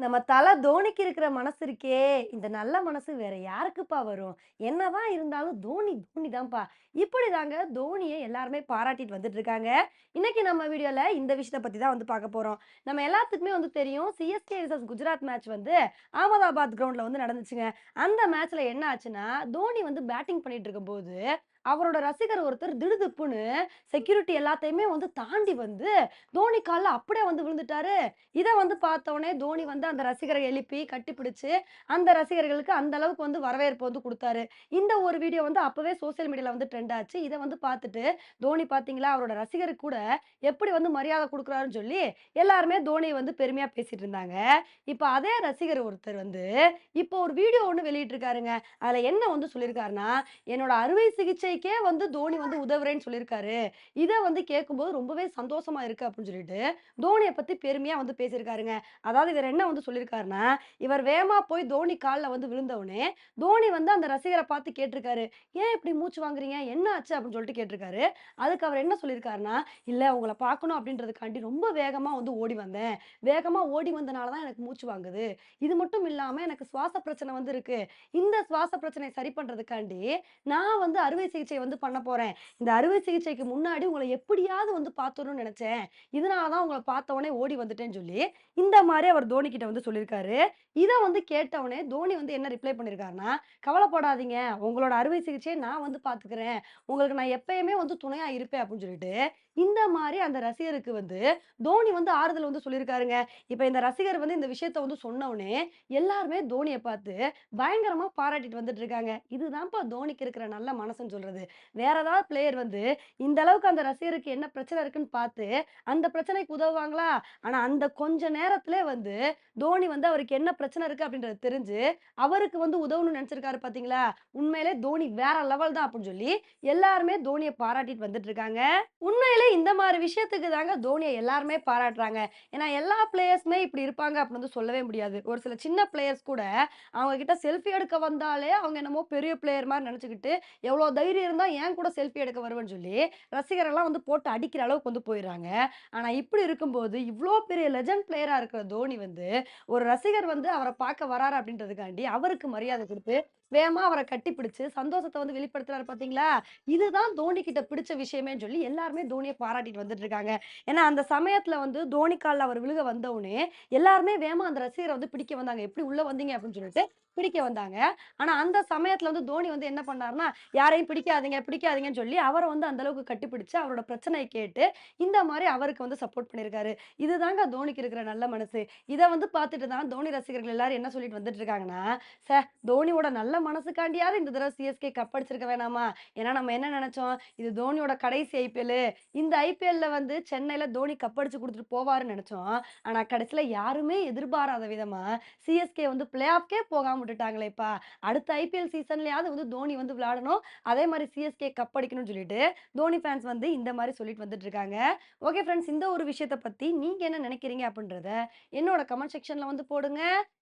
நம்ம தலை தோனிக்கு இருக்கிற மனசு இருக்கே, இந்த நல்ல மனசு வேற யாருக்குப்பா வரும்? என்னதான் இருந்தாலும் தோனி, தோனி தான்ப்பா. இப்படிதாங்க தோனியை எல்லாருமே பாராட்டிட்டு வந்துட்டு இருக்காங்க. இன்னைக்கு நம்ம வீடியோல இந்த விஷயத்த பத்தி தான் வந்து பார்க்க போறோம். நம்ம எல்லாத்துக்குமே வந்து தெரியும் சிஎஸ்கே விசஸ் குஜராத் மேட்ச் வந்து அகமதாபாத் கிரவுண்ட்ல வந்து நடந்துச்சுங்க. அந்த மேட்ச்ல என்ன ஆச்சுன்னா, தோனி வந்து பேட்டிங் பண்ணிட்டு இருக்கும்போது, அவரோட ரசிகர் ஒருத்தர் திடுதிப்புன்னு செக்யூரிட்டி எல்லாத்தையுமே வந்து தாண்டி வந்து தோனி கால்ல அப்படியே வந்து விழுந்துட்டாரு. இத வந்து பார்த்தோனே தோனி வந்து அந்த ரசிகர எழுப்பி கட்டிப்பிடிச்சு, அந்த ரசிகர்களுக்கு அந்த அளவுக்கு வந்து வரவேற்பு வந்து குடுத்தாரு. இந்த ஒரு வீடியோ வந்து அப்பவே சோசியல் மீடியால வந்து ட்ரெண்ட் ஆச்சு. இத வந்து பார்த்துட்டு, தோனி பார்த்தீங்களா அவரோட ரசிகருக்கு கூட எப்படி வந்து மரியாதை குடுக்குறாருன்னு சொல்லி, எல்லாருமே தோனிய வந்து பெருமையா பேசிட்டு இருந்தாங்க. இப்ப அதே ரசிகர் ஒருத்தர் வந்து, இப்போ ஒரு வீடியோ ஒண்ணு வெளியிட்டிருக்காருங்க. அதுல என்ன வந்து சொல்லியிருக்காருன்னா, என்னோட அறுவை சிகிச்சைக்கே வந்து தோனி வந்து உதவுறேன்னு சொல்லியிருக்காரு. இதை வந்து கேட்கும்போது ரொம்பவே சந்தோஷமா இருக்கு அப்படின்னு சொல்லிட்டு, தோனியை பத்தி பெருமையா வந்து பேசியிருக்காருங்க. அதாவது இவர் என்ன வந்து சொல்லியிருக்காருன்னா, இவர் வேமா போய் தோனி காலில் வந்து விழுந்தவுடனே தோனி வந்து அந்த ரசிகரை பார்த்து கேட்டிருக்காரு. "ஏன் இப்படி மூச்சு வாங்குறீங்க? என்ன ஆச்சு?" அப்படின்னு சொல்லிட்டு கேட்டிருக்காரு. அதுக்கு அவர் என்ன சொல்லியிருக்காருன்னா, இல்லை உங்களை பார்க்கணும் அப்படின்றதுக்காண்டி ரொம்ப வேகமா வந்து ஓடி வந்தேன். வேகமா ஓடி வந்தனால தான் எனக்கு மூச்சு வாங்குது. இது மட்டும் இல்லாம எனக்கு சுவாச பிரச்சனை வந்து இருக்கு. இந்த சுவாச பிரச்சனையை சரி பண்ணுறதுக்காண்டி நான் வந்து அறுவை சிகிச்சை வந்து பண்ண போறேன். இந்த அறுவை சிகிச்சைக்கு முன்னாடி உங்களை எப்படியாவது வந்து பார்த்தோன்னு நினைச்சேன் இதனால தான் உங்களை பார்த்த ஓடி வந்துட்டேன்னு" சொல்லி, இந்த மாதிரி அவர் தோனி கிட்ட வந்து சொல்லியிருக்காரு. இதை வந்து கேட்டவொடனே தோனி வந்து என்ன ரிப்ளை பண்ணியிருக்காருன்னா, "கவலைப்படாதீங்க. உங்களோட அறுவை சிகிச்சையை நான் வந்து பார்த்துக்கிறேன். உங்களுக்கு நான் எப்பயுமே வந்து துணையா இருப்பேன்" அப்படின்னு சொல்லிட்டு, இந்த மாதிரி அந்த ரசிகருக்கு வந்து தோனி வந்து ஆறுதல் வந்து சொல்லியிருக்காருங்க. இப்போ இந்த ரசிகர் வந்து இந்த விஷயத்த வந்து சொன்னவுனே, எல்லாருமே தோனியை பார்த்து பயங்கரமா பாராட்டிட்டு வந்துட்டு இருக்காங்க. இதுதான்ப்பா தோனிக்கு இருக்கிற நல்ல மனசுன்னு சொல்றது. வேற ஏதாவது பிளேயர் வந்து இந்த அளவுக்கு அந்த ரசிகருக்கு என்ன பிரச்சனை இருக்குன்னு பார்த்து, அந்த பிரச்சனைக்கு உதவுவாங்களா? ஆனா அந்த கொஞ்ச நேரத்துல வந்து தோனி வந்து அவருக்கு என்ன பிரச்சனை இருக்கு அப்படின்றது தெரிஞ்சு, அவருக்கு வந்து உதவணும்னு நினைச்சிருக்காரு பார்த்தீங்களா? உண்மையிலே தோனி வேற லெவல் தான் அப்படின்னு சொல்லி, எல்லாருமே தோனியை பாராட்டிட்டு வந்துட்டு இருக்காங்க. உண்மையிலே இந்த மாதிரி விஷயத்துக்கு தாங்க தோனியை எல்லாருமே பாராட்டுறாங்க. ஏன்னா எல்லா பிளேயர்ஸுமே இப்படி இருப்பாங்க அப்படின்னு வந்து சொல்லவே முடியாது. ஒரு சில சின்ன பிளேயர்ஸ் கூட அவங்க கிட்ட செல்ஃபி எடுக்க வந்தாலே, அவங்க என்னமோ பெரிய பிளேயர் மாதிரி நெனச்சுக்கிட்டு, "எவ்வளோ தைரியம் இருந்தால் என் கூட செல்ஃபி எடுக்க வருவேன்னு" சொல்லி, ரசிகரெல்லாம் வந்து போட்டு அடிக்கிற அளவுக்கு வந்து போயிடுறாங்க. ஆனா இப்படி இருக்கும்போது, இவ்வளோ பெரிய லெஜண்ட் பிளேயரா இருக்கிற தோனி வந்து, ஒரு ரசிகர் வந்து அவரை பார்க்க வராரு அப்படின்றதுக்காண்டி, அவருக்கு மரியாதை கொடுத்து வேகமா கட்டி கட்டிப்பிடிச்சு, சந்தோஷத்தை வந்து வெளிப்படுத்துறாரு பார்த்தீங்களா? இதுதான் தோனி கிட்ட பிடிச்ச விஷயமேன்னு சொல்லி, எல்லாருமே தோனியை பாராட்டிட்டு வந்துட்டு இருக்காங்க. ஏன்னா அந்த சமயத்துல வந்து தோனி காலில் அவர் விழுக வந்தவுடனே எல்லாருமே வேகமா அந்த ரசிகரை வந்து பிடிக்க வந்தாங்க. "எப்படி உள்ள வந்தீங்க?" அப்படின்னு சொல்லிட்டு பிடிக்க வந்தாங்க. ஆனா அந்த சமயத்துல வந்து தோனி வந்து என்ன பண்ணாருன்னா, "யாரையும் பிடிக்காதீங்க, பிடிக்காதீங்கன்னு" சொல்லி அவரை வந்து அந்த அளவுக்கு கட்டிப்பிடிச்சு, அவரோட பிரச்சனையை கேட்டு, இந்த மாதிரி அவருக்கு வந்து சப்போர்ட் பண்ணியிருக்காரு. இதுதாங்க தோனிக்கு இருக்கிற நல்ல மனசு. இதை வந்து பார்த்துட்டு தான் தோனி ரசிகர்கள் எல்லாரும் என்ன சொல்லிட்டு வந்துட்டு இருக்காங்கன்னா, சார் தோனியோட நல்ல மனசுக்காண்டியாவது இந்த தடவை சிஎஸ்கே கப் அடிச்சிருக்க வேணாமா? ஏன்னா நம்ம என்ன நினைச்சோம் இது தோனியோட கடைசி ஐபிஎல்லு. இந்த ஐபிஎல்ல வந்து சென்னையில தோனி கப் அடிச்சு கொடுத்துட்டு போவாருன்னு நினைச்சோம் ஆனா கடைசியில யாருமே எதிர்பாராத விதமா சிஎஸ்கே வந்து பிளே ஆஃப்கே போகாம விட்டுட்டாங்களேப்பா! அடுத்த ஐபிஎல் சீசன்லயாவது வந்து தோனி வந்து விளையாடணும். அதே மாதிரி சிஎஸ்கே கப் அடிக்கணும்னு" சொல்லிட்டு, தோனி ஃபேன்ஸ் வந்து இந்த மாதிரி சொல்லிட்டு வந்துட்டு இருக்காங்க. ஓகே ஃப்ரெண்ட்ஸ் இந்த ஒரு விஷயத்த பத்தி நீங்க என்ன நினைக்கிறீங்க அப்படின்றத, என்னோட கமெண்ட் செக்ஷன்ல வந்து போடுங்க.